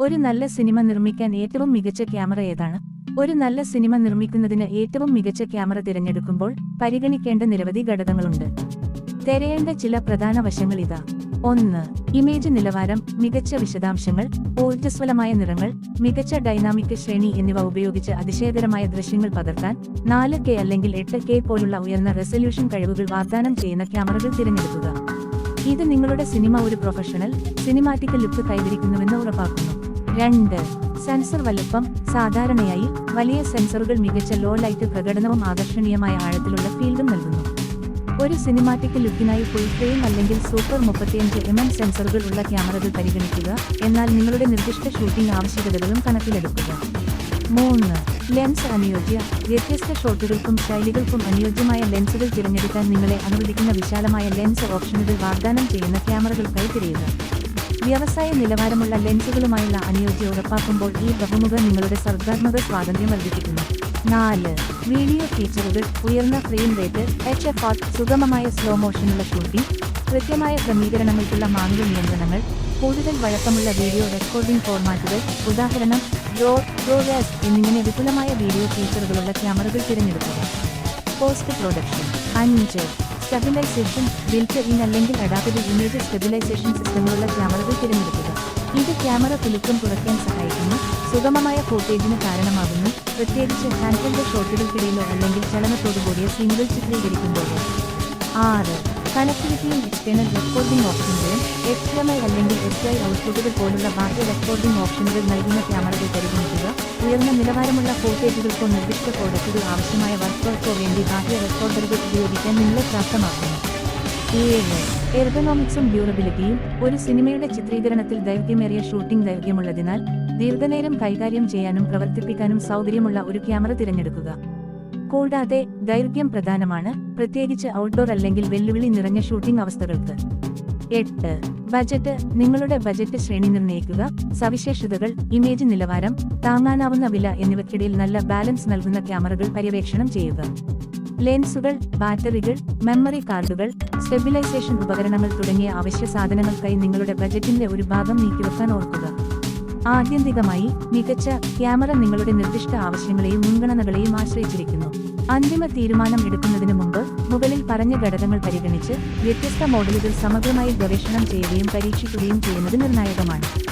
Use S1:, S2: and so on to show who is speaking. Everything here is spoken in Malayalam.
S1: ഒരു നല്ല സിനിമ നിർമ്മിക്കാൻ ഏറ്റവും മികച്ച ക്യാമറ ഏതാണ്? ഒരു നല്ല സിനിമ നിർമ്മിക്കുന്നതിന് ഏറ്റവും മികച്ച ക്യാമറ തിരഞ്ഞെടുക്കുമ്പോൾ പരിഗണിക്കേണ്ട നിരവധി ഘടകങ്ങളുണ്ട്. തിരയേണ്ട ചില പ്രധാന വശങ്ങൾ ഇതാ. ഒന്ന് ഇമേജ് നിലവാരം മികച്ച വിശദാംശങ്ങൾ ഊർജസ്വലമായ നിറങ്ങൾ മികച്ച ഡൈനാമിക് ശ്രേണി എന്നിവ ഉപയോഗിച്ച് അതിശയകരമായ ദൃശ്യങ്ങൾ പകർത്താൻ നാല് കെ അല്ലെങ്കിൽ എട്ട് കെ പോലുള്ള ഉയർന്ന റെസല്യൂഷൻ കഴിവുകൾ വാഗ്ദാനം ചെയ്യുന്ന ക്യാമറകൾ തിരഞ്ഞെടുക്കുക. ഇത് നിങ്ങളുടെ സിനിമ ഒരു പ്രൊഫഷണൽ സിനിമാറ്റിക്കൽ ലുക്ക് കൈവരിക്കുന്നുവെന്ന് ഉറപ്പാക്കുന്നു. രണ്ട്. സെൻസർ വലുപ്പം സാധാരണയായി വലിയ സെൻസറുകൾ മികച്ച ലോ ലൈറ്റ് പ്രകടനവും ആകർഷണീയമായ ആഴത്തിലുള്ള ഫീൽഡും നൽകുന്നു. ഒരു സിനിമാറ്റിക് ലുക്കിനായി ഫുൾ ഫ്രെയിം അല്ലെങ്കിൽ സൂപ്പർ മുപ്പത്തിയഞ്ച് എം എം സെൻസറുകൾ ഉള്ള ക്യാമറകൾ പരിഗണിക്കുക എന്നാൽ നിങ്ങളുടെ നിർദ്ദിഷ്ട ഷൂട്ടിംഗ് ആവശ്യകതകളും കണക്കിലെടുക്കുക. മൂന്ന്. ലെൻസ് അനുയോജ്യ വ്യത്യസ്ത ഷോട്ടുകൾക്കും ശൈലികൾക്കും അനുയോജ്യമായ ലെൻസുകൾ തിരഞ്ഞെടുക്കാൻ നിങ്ങളെ അനുവദിക്കുന്ന വിശാലമായ ലെൻസ് ഓപ്ഷനുകൾ വാഗ്ദാനം ചെയ്യുന്ന ക്യാമറകൾക്കായി തിരയുക. വ്യവസായ നിലവാരമുള്ള ലെൻസുകളുമായുള്ള അനുയോജ്യ ഉറപ്പാക്കുമ്പോൾ ഈ ബഹുമുഖ നിങ്ങളുടെ സർഗാത്മക സ്വാതന്ത്ര്യം വർദ്ധിപ്പിക്കുന്നു. നാല് വീഡിയോ ഫീച്ചറുകൾ ഉയർന്ന frame rate H F R സുഗമമായ സ്ലോ മോഷനുള്ള ഷൂട്ടിംഗ് കൃത്യമായ ക്രമീകരണങ്ങൾക്കുള്ള മാനുവൽ നിയന്ത്രണങ്ങൾ കൂടുതൽ വഴക്കമുള്ള വീഡിയോ റെക്കോർഡിംഗ് ഫോർമാറ്റുകൾ ഉദാഹരണം റോ റോഗാസ് എന്നിങ്ങനെ വിപുലമായ വീഡിയോ ഫീച്ചറുകളുള്ള ക്യാമറകൾ തിരഞ്ഞെടുക്കുക. പോസ്റ്റ് പ്രൊഡക്ഷൻ അഞ്ച് സ്റ്റെബിലൈസേഷൻ ബിൽറ്റ് ഇൻ അല്ലെങ്കിൽ അഡാപ്റ്റഡ് ഇമേജ് സ്റ്റെബിലൈസേഷൻ സിസ്റ്റങ്ങളുള്ള ക്യാമറകൾ തിരഞ്ഞെടുക്കുക. ഇത് ക്യാമറ കുലുക്കം കുറയ്ക്കാൻ സഹായിക്കുന്നു സുഗമമായ ഫോട്ടേജിന് കാരണമാകുന്നു പ്രത്യേകിച്ച് ഹാൻഡ്ഹെൽഡ് ഷോട്ടുകൾക്കിടയിലോ അല്ലെങ്കിൽ ചലനത്തോടുകൂടിയ സീനുകൾ ചിത്രീകരിക്കുമ്പോഴോ. ആറ് കണക്ടിവിറ്റിയും എക്സ്റ്റേണൽ റെക്കോർഡിംഗ് ഓപ്ഷനുകളും എക്സ് എം ഐ അല്ലെങ്കിൽ എച്ച് ഐ ഔട്ട്പുട്ടുകൾ പോലുള്ള ബാഹ്യ റെക്കോർഡിംഗ് ഓപ്ഷനുകൾ നൽകുന്ന ക്യാമറകൾ പരിഗണിക്കുക. ഉയർന്ന നിലവാരമുള്ള ഫോട്ടേജുകൾക്കോ നിർദ്ദിഷ്ട പ്രോഡക്റ്റുകൾ ആവശ്യമായ വർക്കുകൾക്കോ വേണ്ടി ബാഹ്യ റെക്കോർഡറുകൾ ഉപയോഗിക്കാൻ നിങ്ങളെ പ്രാപ്തമാക്കുന്നു. ഏഴ് എർഗണോമിക്സും ഡ്യൂറബിലിറ്റിയും ഒരു സിനിമയുടെ ചിത്രീകരണത്തിൽ ദൈർഘ്യമേറിയ ഷൂട്ടിംഗ് ദൈർഘ്യമുള്ളതിനാൽ ദീർഘനേരം കൈകാര്യം ചെയ്യാനും പ്രവർത്തിപ്പിക്കാനും സൗകര്യമുള്ള ഒരു ക്യാമറ തിരഞ്ഞെടുക്കുക. കൂടാതെ ദൈർഘ്യം പ്രധാനമാണ് പ്രത്യേകിച്ച് ഔട്ട്ഡോർ അല്ലെങ്കിൽ വെല്ലുവിളി നിറഞ്ഞ ഷൂട്ടിംഗ് അവസ്ഥകൾക്ക്. എട്ട്. ബജറ്റ്. നിങ്ങളുടെ ബജറ്റ് ശ്രേണി നിർണയിക്കുക. സവിശേഷതകൾ ഇമേജ് നിലവാരം താങ്ങാനാവുന്ന വില എന്നിവയ്ക്കിടയിൽ നല്ല ബാലൻസ് നൽകുന്ന ക്യാമറകൾ പര്യവേക്ഷണം ചെയ്യുക. ലെൻസുകൾ ബാറ്ററികൾ മെമ്മറി കാർഡുകൾ സ്റ്റെബിലൈസേഷൻ ഉപകരണങ്ങൾ തുടങ്ങിയ അവശ്യ സാധനങ്ങൾക്കായി നിങ്ങളുടെ ബജറ്റിന്റെ ഒരു ഭാഗം നീക്കിവെക്കാൻ ഓർക്കുക. ആത്യന്തികമായി മികച്ച ക്യാമറ നിങ്ങളുടെ നിർദ്ദിഷ്ട ആവശ്യങ്ങളെയും മുൻഗണനകളെയും ആശ്രയിച്ചിരിക്കുന്നു. അന്തിമ തീരുമാനം എടുക്കുന്നതിന് മുമ്പ് മുകളിൽ പറഞ്ഞ ഘടകങ്ങൾ പരിഗണിച്ച് വ്യത്യസ്ത മോഡലുകൾ സമഗ്രമായി ഗവേഷണം ചെയ്യുകയും പരീക്ഷിക്കുകയും ചെയ്യുന്നത് നിർണായകമാണ്.